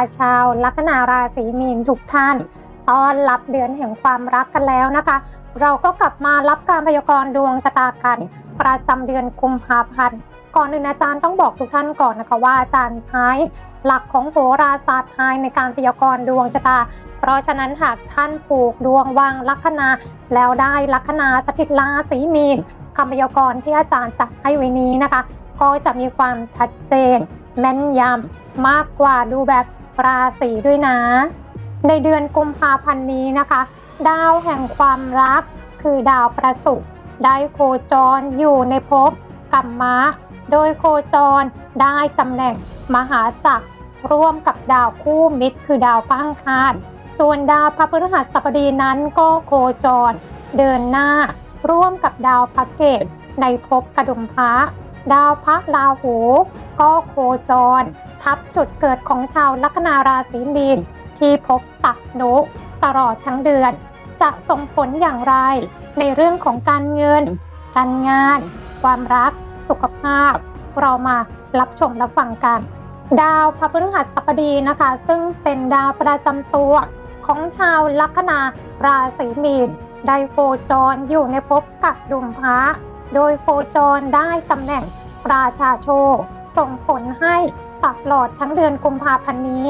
ะชาวลัคนาราศีมีนทุกท่านต้อนรับเดือนแห่งความรักกันแล้วนะคะ เราก็กลับมารับการพยากรณ์ดวงชะตากัน ประจำเดือนกุมภาพันธ์ก่อนอื่นอาจารย์ต้องบอกทุกท่านก่อนนะคะว่าอาจารย์ใช้หลักของโหราศาสตร์ไทยในการพยากรณ์ดวงชะตา เพราะฉะนั้นหากท่านผูกดวงวางลัคนา แล้วได้ลัคนาสถิตราศีมีนคำพยากรณ์ที่อาจารย์จัดให้ไว้นี้นะคะ ก็จะมีความชัดเจน แม่นยำมากกว่าดูแบบ ราศีด้วยนะ ในเดือนกุมภาพันธ์นี้นะคะ ดาวแห่งความรักคือดาวประศุกร์ได้โคจรอยู่ในภพกัมมะโดยโคจรได้ตำแหน่งมหาจักรร่วมกับดาวคู่มิตร คือดาวพระอังคารส่วนดาวพระพฤหัสบดีนั้นก็โคจร เดินหน้า ร่วมกับดาวพระเกตในภพกระดุมพระดาวพระราหูก็โคจร ทับจุดเกิดของชาวลัคนาราศีมีนที่พบตักนุตลอดทั้งเดือน จะส่งผลอย่างไร ในเรื่องของการเงิน การงาน ความรัก สุขภาพ เรามารับชมรับฟังกัน ดาวพระพฤหัสบดีนะคะ ซึ่งเป็นดาวประจำตัวของชาวลัคนาราศีมีนได้โคจรอยู่ในภพกักดุมพระโดยโคจรได้ตำแหน่งราชาโชค ส่งผลให้ตลอดทั้งเดือนกุมภาพันธ์นี้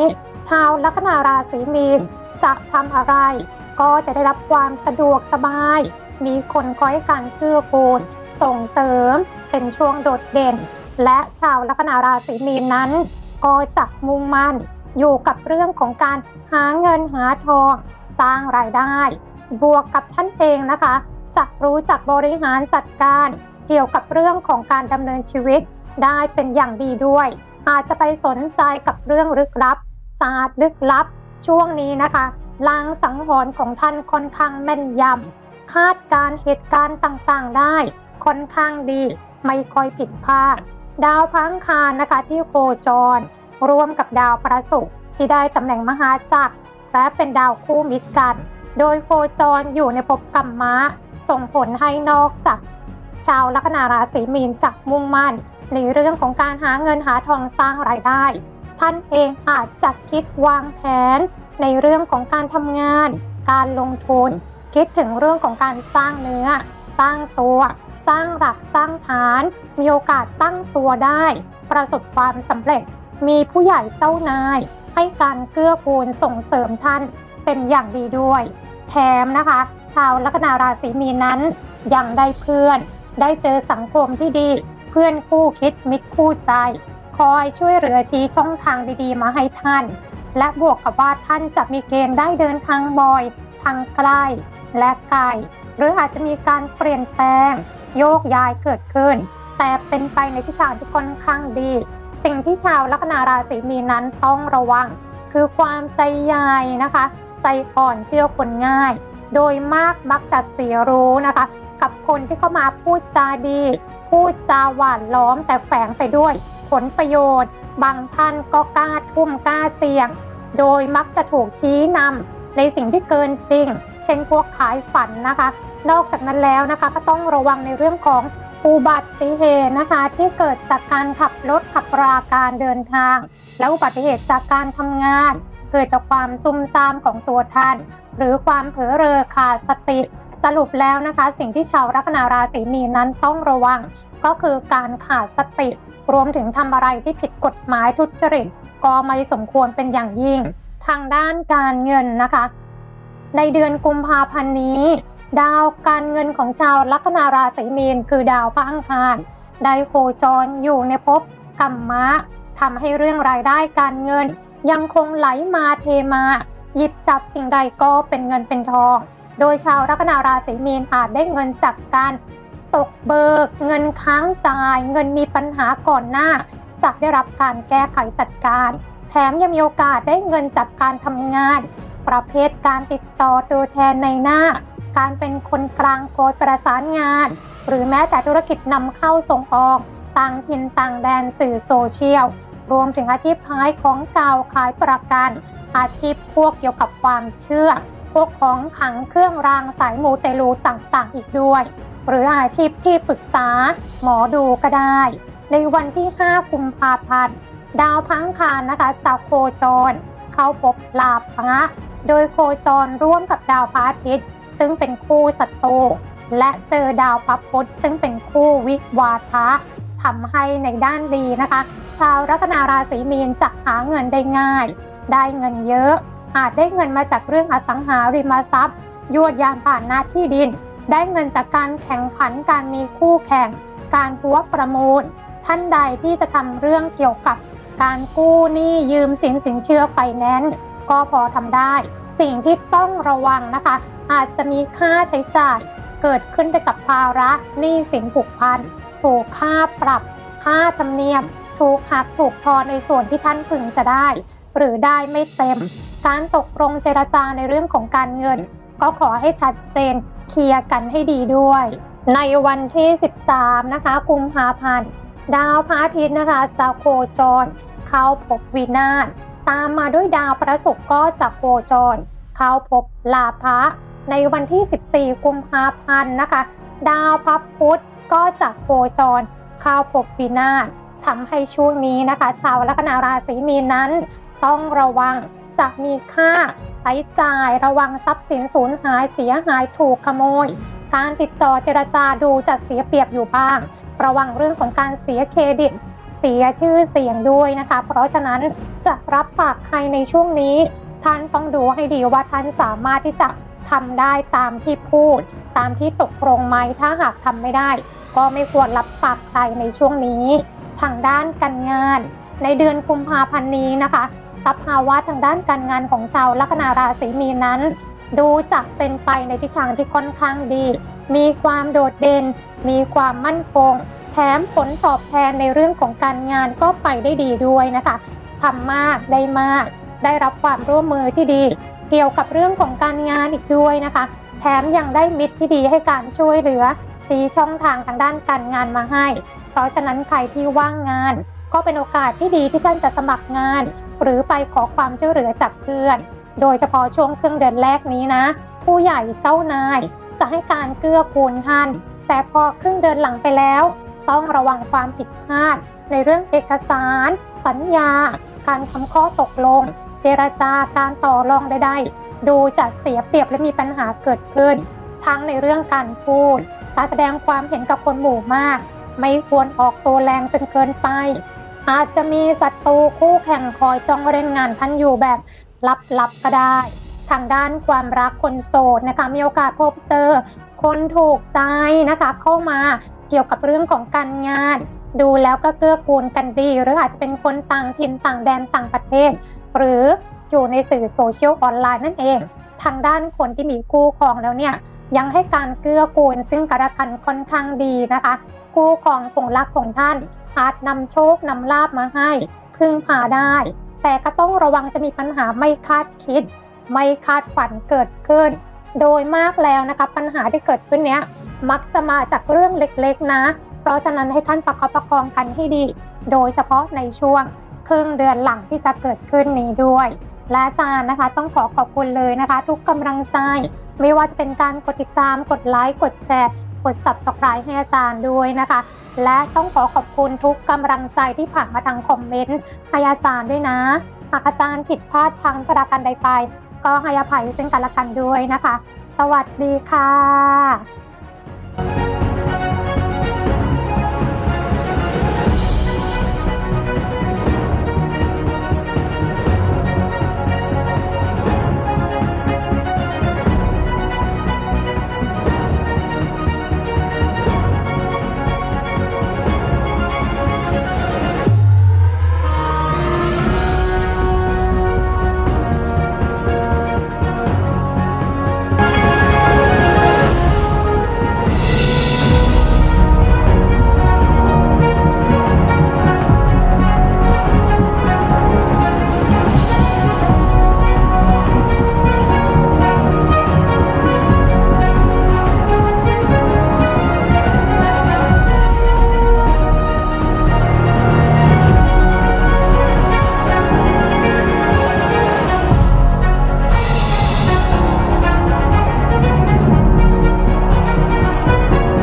ชาวลัคนาราศีมีนจะทำอะไร ก็จะได้รับความสะดวกสบาย มีคนคอยการเกื้อกูล ส่งเสริมเป็นช่วงโดดเด่น และชาวลัคนาราศีมีนนั้น ก็จะมุ่งมั่นอยู่กับเรื่องของการหาเงินหาทองสร้างรายได้ บวกกับท่านเองนะคะจะรู้จักบริหารจัดการเกี่ยวกับเรื่องของการดำเนินชีวิต ได้เป็นอย่างดีด้วย อาจจะไปสนใจกับเรื่องลึกลับ ศาสตร์ลึกลับ ช่วงนี้นะคะลางสังหรณ์ของท่านค่อนข้างแม่นยำคาดการเหตุการณ์ต่างๆได้ ค่อนข้างดี ไม่ค่อยผิดพลาด ดาวพังคารนะคะที่โคจรร่วมกับดาวประศุกร์ที่ได้ตำแหน่งมหาจักรและเป็นดาวคู่มิตรกัน โดยโคจรอยู่ในภพกัมมะส่งผลให้นอกจาก ชาวลัคนาราศีมีนจักมุ่งมั่น ในเรื่องของการหาเงินหาทองสร้างรายได้ ท่านเองอาจจะคิดวางแผน ในเรื่องของการทำงาน การลงทุน คิดถึงเรื่องของการสร้างเนื้อ สร้างตัว สร้างหลักสร้างฐาน มีโอกาสตั้งตัวได้ ประสบความสำเร็จ มีผู้ใหญ่เจ้านาย ให้การเกื้อกูลส่งเสริมท่านเป็นอย่างดีด้วย แถมนะคะ ชาวลัคนาราศีมีนนั้นยังได้เพื่อน ได้เจอสังคมที่ดี เพื่อนคู่คิดมิตรคู่ใจ คอยช่วยเหลือชี้ช่องทางดีๆ มาให้ท่าน และบวกกับว่าท่านจะมีเกณฑ์ได้เดินทางบ่อยทางใกล้และไกลหรืออาจจะมีการเปลี่ยนแปลง โยกย้ายเกิดขึ้น แต่เป็นไปในทิศทางที่ค่อนข้างดี สิ่งที่ชาวลัคนาราศีมีนนั้นต้องระวัง คือความใจใหญ่นะคะ ใจอ่อนเชื่อคนง่าย โดยมากมักจะเสียรู้นะคะ กับคนที่เข้ามาพูดจาดี พูดจาหวานล้อมแต่แฝงไปด้วยผลประโยชน์ บางท่านก็กล้าทุ่มกล้าเสี่ยง โดยมักจะถูกชี้นำในสิ่งที่เกินจริง เช่นพวกขายฝันนะคะ นอกจากนั้นแล้วนะคะ ก็ต้องระวังในเรื่องของอุบัติเหตุนะคะ ที่เกิดจากการขับรถขับราการเดินทาง และอุบัติเหตุจากการทำงาน เกิดจากความซุ่มซ่ามของตัวท่าน หรือความเผลอเรอขาดสติ สรุปแล้วนะคะ สิ่งที่ชาวลัคนาราศีมีนนั้นต้องระวัง ก็คือการขาดสติ รวมถึงทำอะไรที่ผิดกฎหมายทุจริต ก็ไม่สมควรเป็นอย่างยิ่ง ทางด้านการเงินนะคะ ในเดือนกุมภาพันธ์นี้ ดาวการเงินของชาวลัคนาราศีมีน คือดาวพระอังคารได้โคจรอยู่ในภพกัมมะทำให้เรื่องรายได้การเงิน ยังคงไหลมาเทมา หยิบจับสิ่งใดก็เป็นเงินเป็นทอง โดยชาวลัคนาราศีมีนอาจได้เงินจากการตกเบิก เงินค้างจ่าย เงินมีปัญหาก่อนหน้าจะได้รับการแก้ไขจัดการ แถมยังมีโอกาสได้เงินจากการทำงาน ประเภทการติดต่อตัวแทนในหน้า การเป็นคนกลางโคดประสานงาน หรือแม้แต่ธุรกิจนำเข้าส่งออก ต่างถิ่นต่างแดนสื่อโซเชียล รวมถึงอาชีพขายของเก่าขายประกัน อาชีพพวกเกี่ยวกับความเชื่อ พวกของขังเครื่องรางสายมูเตลูต่างๆ อีกด้วย หรืออาชีพที่ปรึกษา หมอดูก็ได้ ในวันที่ 5 กุมภาพันธ์ ดาวพังคารนะคะจะโคจร เข้าพบลาภะโดยโคจรร่วมกับดาวพระอาทิตย์ ซึ่งเป็นคู่ศัตรูและเจอดาวพระพุธซึ่งเป็นคู่วิวาทะทำให้ในด้านดีนะคะ ชาวลัคนาราศีมีนจะหาเงินได้ง่าย ได้เงินเยอะ อาจได้เงินมาจากเรื่องอสังหาริมทรัพย์ ยวดยานผ่านหน้าที่ดิน ได้เงินจากการแข่งขันการมีคู่แข่ง การพัวประมูล ท่านใดที่จะทำเรื่องเกี่ยวกับการกู้หนี้ยืมสินสินเชื่อไฟแนนซ์ก็พอทำได้ สิ่งที่ต้องระวังนะคะ อาจจะมีค่าใช้จ่าย เกิดขึ้นไปกับภาระหนี้สินผูกพันถูกค่าปรับ ค่าธรรมเนียม ถูกหักถูกทอนในส่วนที่ท่านพึงจะได้ หรือได้ไม่เต็ม การตกลงเจรจาในเรื่องของการเงิน ก็ขอให้ชัดเจนเคลียร์กันให้ดีด้วย ในวันที่ 13 นะคะกุมภาพันธ์ดาวพระอาทิตย์นะคะจะโคจร เข้าพบวินาศตามมาด้วยดาวพระศุกร์ก็จะโคจร เข้าพบลาภะในวันที่ 14 กุมภาพันธ์นะคะ ดาวพระพุธก็จะโคจร เข้าพบวินาศ ทำให้ช่วงนี้นะคะ ชาวลัคนาราศีมีนนั้น ต้องระวังจะมีค่าใช้จ่ายระวังทรัพย์สินสูญหายเสียหายถูกขโมย การติดต่อเจรจาดูจะเสียเปรียบอยู่บ้าง ระวังเรื่องของการเสียเครดิต เสียชื่อเสียงด้วยนะคะ เพราะฉะนั้นจะรับปากใครในช่วงนี้ ท่านต้องดูให้ดีว่าท่านสามารถที่จะทำได้ตามที่พูด ตามที่ตกลงไหมถ้าหากทำไม่ได้ ก็ไม่ควรรับปากใครในช่วงนี้ ทางด้านการงาน ในเดือนกุมภาพันธ์นี้นะคะสภาวะทางด้านการงานของชาวลัคนาราศีมีนนั้น ดูจะเป็นไปในทิศทางที่ค่อนข้างดี มีความโดดเด่น มีความมั่นคง แถมผลตอบแทนในเรื่องของการงานก็ไปได้ดีด้วยนะคะทำมากได้มาก ได้รับความร่วมมือที่ดี เกี่ยวกับเรื่องของการงานอีกด้วยนะคะ แถมยังได้มิตรที่ดีให้การช่วยเหลือ ชี้ช่องทางทางด้านการงานมาให้ เพราะฉะนั้นใครที่ว่างงาน ก็เป็นโอกาสที่ดีที่ท่านจะสมัครงาน หรือไปขอความช่วยเหลือจากเพื่อน โดยเฉพาะช่วงครึ่งเดือนแรกนี้นะ ผู้ใหญ่เจ้านาย จะให้การเกื้อกูลท่าน แต่พอครึ่งเดือนหลังไปแล้ว ต้องระวังความผิดพลาด ในเรื่องเอกสาร สัญญา การทำข้อตกลง เจรจาการต่อรองใดๆดูจะเสียเปรียบและมีปัญหาเกิดขึ้น ทั้งในเรื่องการพูด การแสดงความเห็นกับคนหมู่มาก ไม่ควรออกตัวแรงจนเกินไป อาจจะมีศัตรูคู่แข่งคอยจ้องเล่นงานท่านอยู่แบบลับๆก็ได้ ทางด้านความรักคนโสดนะคะมีโอกาสพบเจอ คนถูกใจนะคะเข้ามาเกี่ยวกับเรื่องของการงาน ดูแล้วก็เกื้อกูลกันดี หรืออาจจะเป็นคนต่างถิ่นต่างแดนต่างประเทศ หรืออยู่ในสื่อโซเชียลออนไลน์นั่นเอง ทางด้านคนที่มีคู่ครองแล้วเนี่ย ยังให้การเกื้อกูลซึ่งกันและกันค่อนข้างดีนะคะคู่ครองของรักของท่านอาจนำโชคนำลาบมาให้ พึ่งพาได้ แต่ก็ต้องระวังจะมีปัญหาไม่คาดคิด ไม่คาดฝันเกิดขึ้น โดยมากแล้วนะคะปัญหาที่เกิดขึ้นเนี้ยมักจะมาจากเรื่องเล็กๆนะ เพราะฉะนั้นให้ท่านประคับประคองกันให้ดี โดยเฉพาะในช่วงครึ่งเดือนหลังที่จะเกิดขึ้นนี้ด้วย และอาจารย์นะคะต้องขอขอบคุณเลยนะคะ ทุกกำลังใจ ไม่ว่าจะเป็นการกดติดตาม กดไลค์ กดแชร์ กด subscribe ให้อาจารย์ด้วยนะคะ และต้องขอขอบคุณทุกกำลังใจที่ผ่านมาทางคอมเมนต์ให้อาจารย์ด้วยนะ หากอาจารย์ผิดพลาดพังประการใดไป ก็ให้อภัยซึ่งกันและกันด้วยนะคะ สวัสดีค่ะ